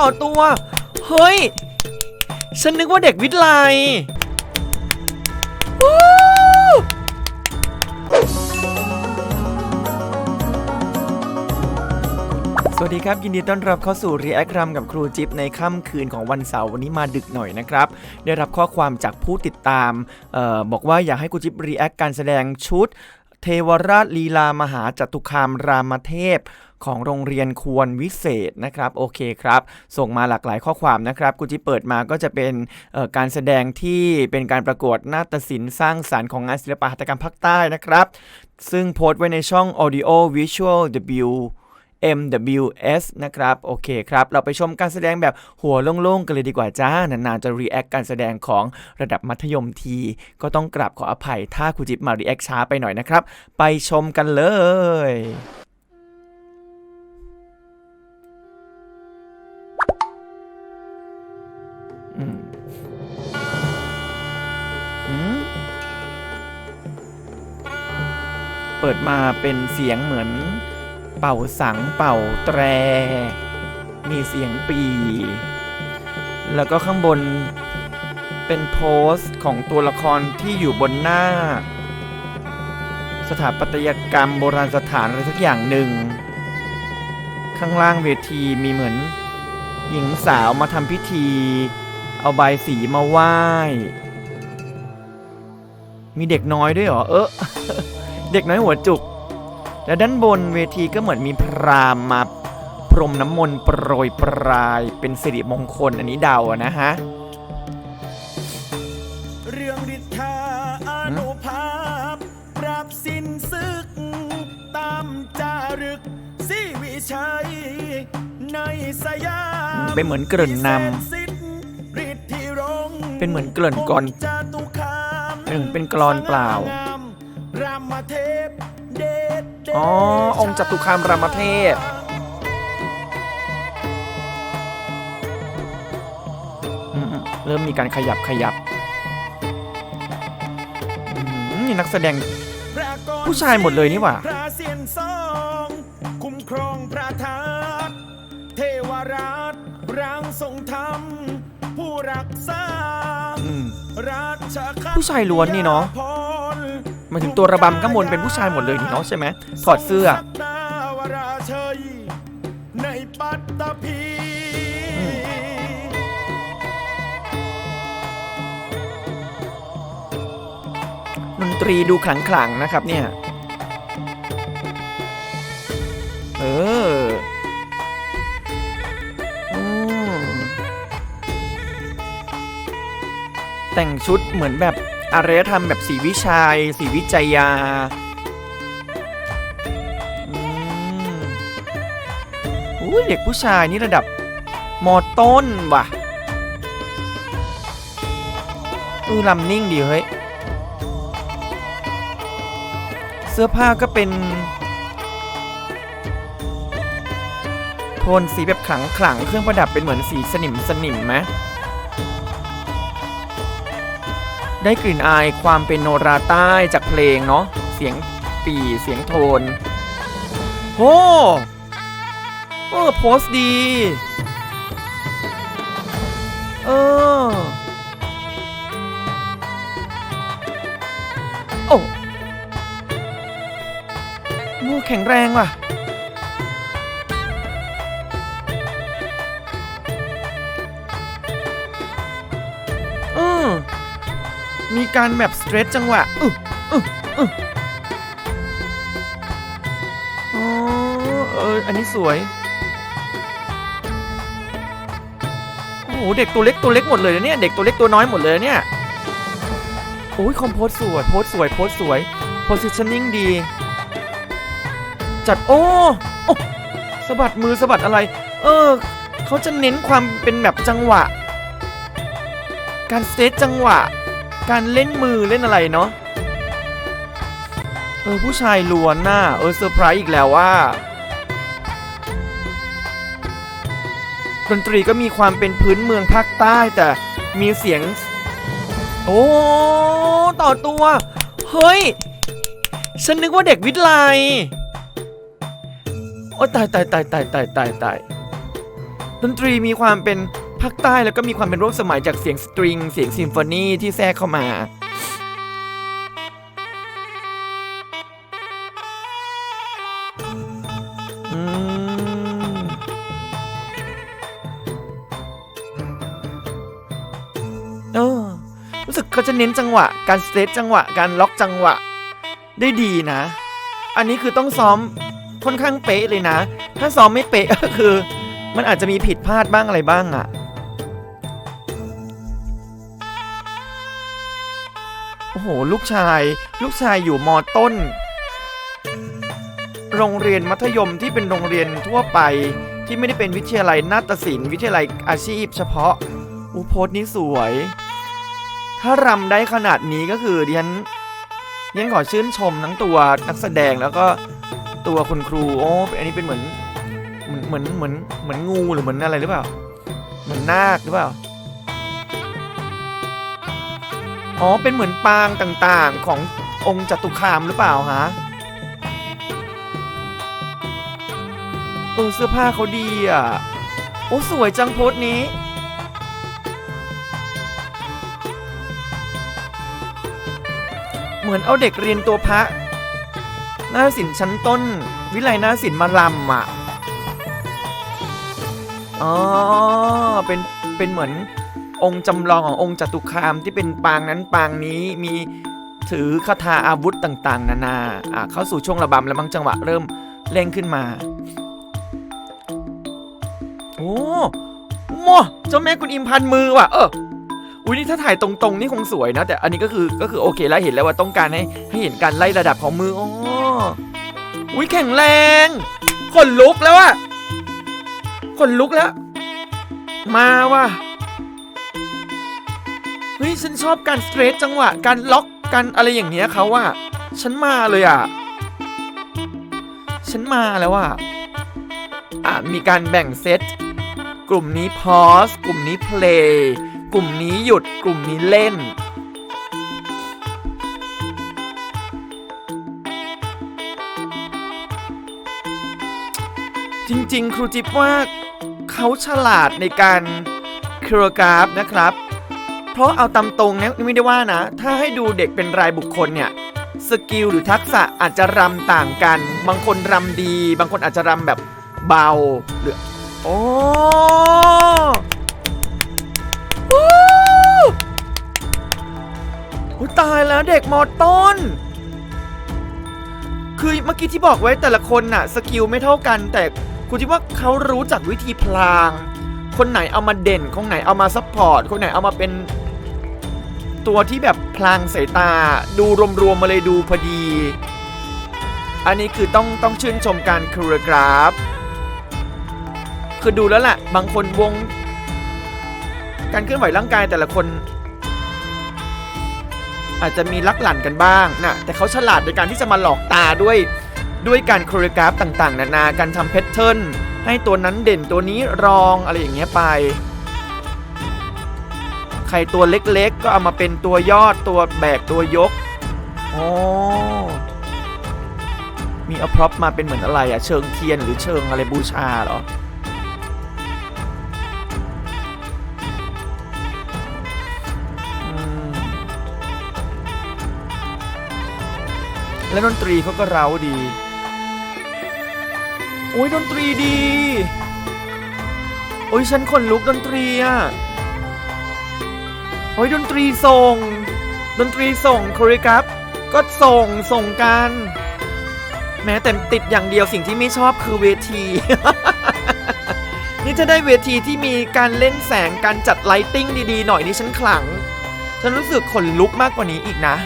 ต่อตัว เฮ้ย ฉันนึกว่าเด็กวิทย์ไลสวัสดีครับ ยินดีต้อนรับเข้าสู่ React รำกับครูจิ๊บในค่ำคืนของวันเสาร์วันนี้มาดึกหน่อยนะครับ ได้รับข้อความจากผู้ติดตามออบอกว่าอยากให้ครูจิ๊บ React การแสดงชุด เทวราชลีลามหาจตุคามรามเทพของโรงเรียนควรวิเศษนะครับโอเคครับ ส่งมาหลากหลายข้อความนะครับกุจิเปิดมาก็จะเป็นการแสดงที่เป็นการประกวดนาฏศิลป์สร้างสารรค์ของงานศิลปหัตถกรรมภาคใต้นะครับ ซึ่งโพสต์ไว้ในช่อง Audio Visual W MWS นะครับ โอเคครับ เราไปชมการแสดงแบบหัวโล่งๆ กันเลยดีกว่าจ้า นานๆ จะ react การแสดงของระดับมัธยมที ก็ต้องกราบขออภัยถ้าครูจิ๊บมา react ช้าไปหน่อยนะครับ ไปชมกันเลยเปิดมาเป็นเสียงเหมือน เป่าสังเป่าแตร มีเสียงปี แล้วก็ข้างบนเป็นโพสต์ของตัวละครที่อยู่บนหน้า สถาปัตยกรรมโบราณสถานอะไรสักอย่างหนึ่ง ข้างล่างเวทีมีเหมือน หญิงสาวมาทำพิธี เอาใบสีมาไหว้ มีเด็กน้อยด้วยเหรอ เออเด็กน้อยหัวจุก แล้วด้านบนเวทีก็เหมือนมีพราหมณ์มาพรมน้ำมนต์โปรยปลายเป็นสิริมงคลอันนี้เดาอะนะฮะเรื่องฤทธาอนุภาพ ปราบสิ้นศึก ตามจารึกสีวิชัย ในสยามเป็นเหมือนเกริ่นนำพิเศษสิทธิ์ฤทธิรงเป็นเหมือนเกริ่นก่อนจาตุคามหนึ่งเป็นกลอนเปล่า อ๋อ องค์จตุคามรามเทพอืมๆเริ่มมีการขยับขยับอืมนี่นักแสดงพระกรผู้ชายหมดเลยนี่หว่าพระเสียนสองคุ้มครองพระธาตุเทวราชร่างทรงธรรม ผู้รักษาอืมราชคัตผู้ชายล้วนนี่เนอะพรห มาถึงตัวระบำข้างบนเป็นผู้ชายหมดเลยนี่เนาะใช่ไหมถอดเสื้อดาวราเชยในปัตตภีดนตรีดูขลังๆนะครับเนี่ยเอออแต่งชุดเหมือนแบบ อารยธรรมแบบสีวิชัยสีวิจัยยาอือเด็กผู้ชายนี่ระดับมอต้นว่ะเออลำนิ่งดีเฮ้ย เสื้อผ้าก็เป็น โทนสีแบบขลังขลังเครื่องประดับเป็นเหมือนสีสนิมสนิมไหม ได้กลิ่นอายความเป็นโนราใต้จากเพลงเนาะเสียงปีเสียงโทนโอ้เออโพสดี เออ โอ้โอ้แข็งแรงว่ะ การแบบสเตรทจังหวะอึอึอึอ๋อเอออันนี้สวย โอ้โหเด็กตัวเล็กตัวเล็กหมดเลยนะเนี่ย เด็กตัวเล็กตัวน้อยหมดเลยเนี่ยโอ้ยคอมโพสสวยโพสสวยโพสสวย positioning ดี จัดโอ้โอ้สะบัดมือสะบัดอะไร เออเขาจะเน้นความเป็นแบบจังหวะ การเซตจังหวะ การเล่นมือเล่นอะไรเนาะเออผู้ชายล้วนน่ะเออเซอร์ไพรส์อีกแล้วว่าดนตรีก็มีความเป็นพื้นเมืองภาคใต้แต่มีเสียง โอ้ ต่อตัว เฮ้ย ฉันนึกว่าเด็กวิทย์ไลโอ้ตายตายตายตายตายตายตายดนตรีมีความเป็น ภาคใต้แล้วก็มีความเป็นร่วมสมัยจากเสียงสตริง เสียงซิมโฟนีที่แทรกเข้ามาอืมเออรู้สึกเขาจะเน้นจังหวะ การสเตทจังหวะ การล็อกจังหวะ ได้ดีนะ อันนี้คือต้องซ้อมค่อนข้างเป๊ะเลยนะ ถ้าซ้อมไม่เป๊ะก็คือ มันอาจจะมีผิดพลาดบ้างอะไรบ้างอะ โอ้โห ลูกชาย ลูกชายอยู่มอต้น โรงเรียนมัธยมที่เป็นโรงเรียนทั่วไป ที่ไม่ได้เป็นวิทยาลัยนาฏศิลป์วิทยาลัยอาชีพ เฉพาะอุโพสนี้สวย ถ้ารำได้ขนาดนี้ก็คือดิฉันดิฉันขอชื่นชมทั้งตัวนักแสดงแล้วก็ตัวคุณครูโอ้อันนี้เป็นเหมือนเหมือนเหมือนเหมือนเหมือนงูหรือเหมือนอะไรหรือเปล่า เหมือนนาคหรือเปล่า อ๋อ เป็นเหมือนปางต่างๆ ขององค์จตุคามหรือเปล่าฮะเออเสื้อผ้าเขาดีอะ โอ้ สวยจังโพสนี้ เหมือนเอาเด็กเรียนตัวพระหน้าศิลป์ชั้นต้น วิไลหน้าศิลป์มาลำอะ อ๋อ เป็น เป็นเหมือน องค์จำลองขององค์จตุคามที่เป็นปางนั้นปางนี้มีถือคาถาอาวุธต่างๆ นานาอะเข้าสู่ช่วงระบำแล้วบางจังหวะเริ่มเร่งขึ้นมา โอ้โมเจ้าแม่กุนอิมพันมือว่ะ เอออุ้ยนี่ถ้าถ่ายตรงๆนี่คงสวยนะ แต่อันนี้ก็คือก็คือโอเคแล้วเห็นแล้วว่าต้องการให้ให้เห็นการไล่ระดับของมืออ๋ออุ้ยแข็งแรงขนลุกแล้วอะขนลุกแล้ว มาว่ะ เฮ้ยฉันชอบการสเตรทจังหวะ การล็อกการอะไรอย่างเงี้ยเขาว่าฉันมาเลยอะฉันมาแล้วอะอะมีการแบ่งเซตกลุ่มนี้พอสกลุ่มนี้เพลย์กลุ่มนี้หยุดกลุ่มนี้เล่น จริงๆ ครูจิ๊บว่าเขาฉลาดในการคโรกราฟนะครับ เพราะเอาตามตรงเนี่ยไม่ได้ว่านะ ถ้าให้ดูเด็กเป็นรายบุคคลเนี่ยสกิลหรือทักษะอาจจะรำต่างกัน บางคนรำดี บางคนอาจจะรำแบบเบาหรือโอ้อุ๊ยตายแล้วเด็กมอต้น คือเมื่อกี้ที่บอกไว้แต่ละคนน่ะสกิลไม่เท่ากัน แต่คุณคิดว่าเขารู้จักวิธีพลาง คนไหนเอามาเด่น คนไหนเอามาซัพพอร์ต คนไหนเอามาเป็น ตัวที่แบบพลางสายตาดูรวมๆมาเลยดูพอดี อันนี้คือต้องต้องชื่นชมการคร e กราฟ คือดูแล้วแหละบางคนวง การเคลื่อนไหวร่างกายแต่ละคน อาจจะมีลักหลั่นกันบ้างนะแต่เขาฉลาดในการที่จะมาหลอกตาด้วยด้วยการโคเรกราฟต่างๆ นานาการทำแพทเทิร์นให้ตัวนั้นเด่นตัวนี้รองอะไรอย่างเงี้ยไป ใครตัวเล็กๆ ก็เอามาเป็นตัวยอดตัวแบกตัวยกโอ้มีเอาพร็อพมาเป็นเหมือนอะไรอะเชิงเทียนหรือเชิงอะไรบูชาเหรออืมแล้วดนตรีเขาก็เร้าดีโอ้ยดนตรีดีโอ้ยฉันขนลุกดนตรีอะ โอ้ยดนตรีส่ง ดนตรีส่งคเรกราฟก็ส่งส่งกัน แม้แต่ติดอย่างเดียวสิ่งที่ไม่ชอบคือเวที นี่ถ้าได้เวทีที่มีการเล่นแสงการจัดไลติ้งดีๆ หน่อยนี่ฉันขลัง ฉันรู้สึกขนลุกมากกว่านี้อีกนะ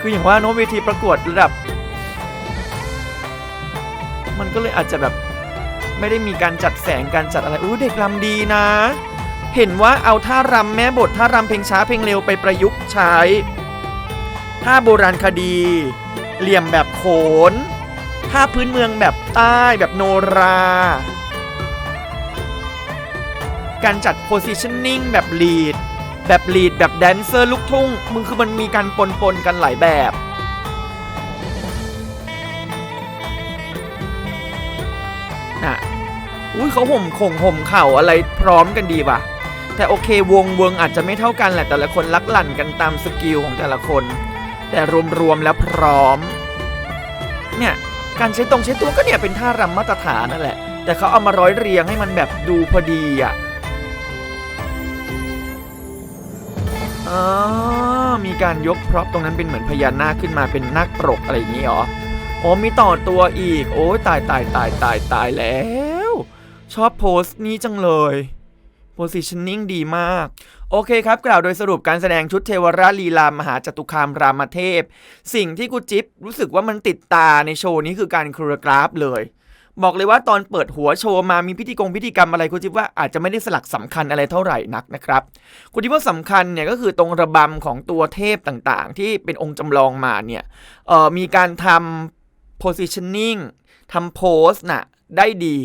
คืออย่างว่าโน้เวทีประกวดระดับ มันก็เลยอาจจะแบบ ไม่ได้มีการจัดแสงการจัดอะไรอู้เด็กรำดีนะ เห็นว่าเอาท่ารำแม่บทท่ารำเพลงช้าเพลงเร็วไปประยุกต์ใช้ท่าโบราณคดี เหลี่ยมแบบโขนท่าพื้นเมืองแบบใต้แบบโนรา การจัด positioning แบบ lead แบบ lead แบบแดนเซอร์ลูกทุ่งมึงคือมันมีการปนปนกันหลายแบบนะ อุ้ยเขาห่มข่งห่มเข่าอะไรพร้อมกันดีว่ะ แต่โอเควงเวงอาจจะไม่เท่ากันแหละแต่ละคนลักหลั่นกันตามสกิลของแต่ละคน แต่รวมๆแล้วพร้อม เนี่ยการใช้ตรงใช้ตัวก็เนี่ยเป็นท่ารำมาตรฐานนั่นแหละ แต่เขาเอามาร้อยเรียงให้มันแบบดูพอดีอะอ๋อมีการยกพร็อพตรงนั้นเป็นเหมือนพญานาคขึ้นมาเป็นนาคปรกอะไรอย่างนี้หรออ๋อมีต่อตัวอีก โอ้ยตายตายตายตายตายแล้ว ชอบโพสต์นี้จังเลย positioning ดีมาก โอเคครับ กล่าวโดยสรุปการแสดงชุดเทวราลีลามหาจตุคามรามเทพ สิ่งที่กูจิ๊บรู้สึกว่ามันติดตาในโชว์นี้คือการคโรกราฟเลย บอกเลยว่าตอนเปิดหัวโชว์มามีพิธีกรพิธีกรรมอะไรคุณจิ๊บว่าอาจจะไม่ได้สลักสำคัญอะไรเท่าไหร่นักนะครับคุณจิ๊บว่าสำคัญเนี่ยก็คือตรงระบำของตัวเทพต่างๆ ที่เป็นองค์จำลองมาเนี่ยออมีการทำ positioning ทำโพสน่ะ ได้ดี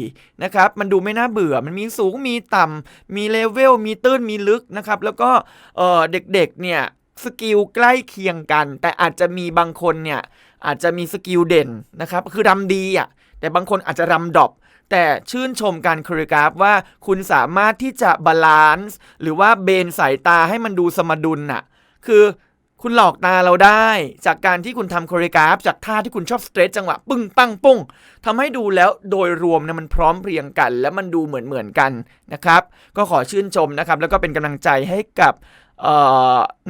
นะครับ มันดูไม่น่าเบื่อ มันมีสูง มีต่ำ มีเลเวล มีตื้น มีลึกนะครับ แล้วก็เด็กๆ เนี่ย สกิลใกล้เคียงกัน แต่อาจจะมีบางคนเนี่ย อาจจะมีสกิลเด่นนะครับ คือรำดีอะ แต่บางคนอาจจะรำดอปแต่ชื่นชมการคเรกราฟว่าคุณสามารถที่จะบาลานซ์หรือว่าเบนสายตาให้มันดูสมดุลน่ะ คือ คุณหลอกตาเราได้ จากการที่คุณทำโคเรกราฟจากท่าที่คุณชอบสเตรทจังหวะปึ้งปังปุ้งทำให้ดูแล้วโดยรวมนะมันพร้อมเพรียงกัน และมันดูเหมือนเหมือนกันนะครับ ก็ขอชื่นชมนะครับ แล้วก็เป็นกำลังใจให้กับ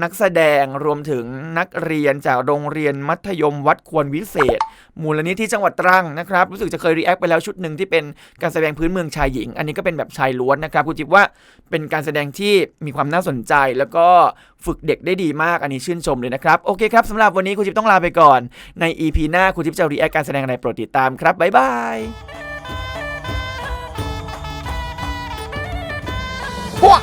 นักแสดงรวมถึงนักเรียนจากโรงเรียนมัธยมวัดควรวิเศษ มูลนิธิจังหวัดตรังนะครับ รู้สึกจะเคยรีแอคไปแล้วชุดหนึ่งที่เป็นการแสดงพื้นเมืองชายหญิง อันนี้ก็เป็นแบบชายล้วนนะครับคุณจิ๊บว่าเป็นการแสดงที่มีความน่าสนใจ แล้วก็ฝึกเด็กได้ดีมากอันนี้ชื่นชมเลยนะครับ โอเคครับสำหรับวันนี้คุณจิ๊บต้องลาไปก่อน ใน EP หน้าคุณจิ๊บจะรีแอคการแสดงอะไรโปรดติดตามครับบ๊ายบายพวก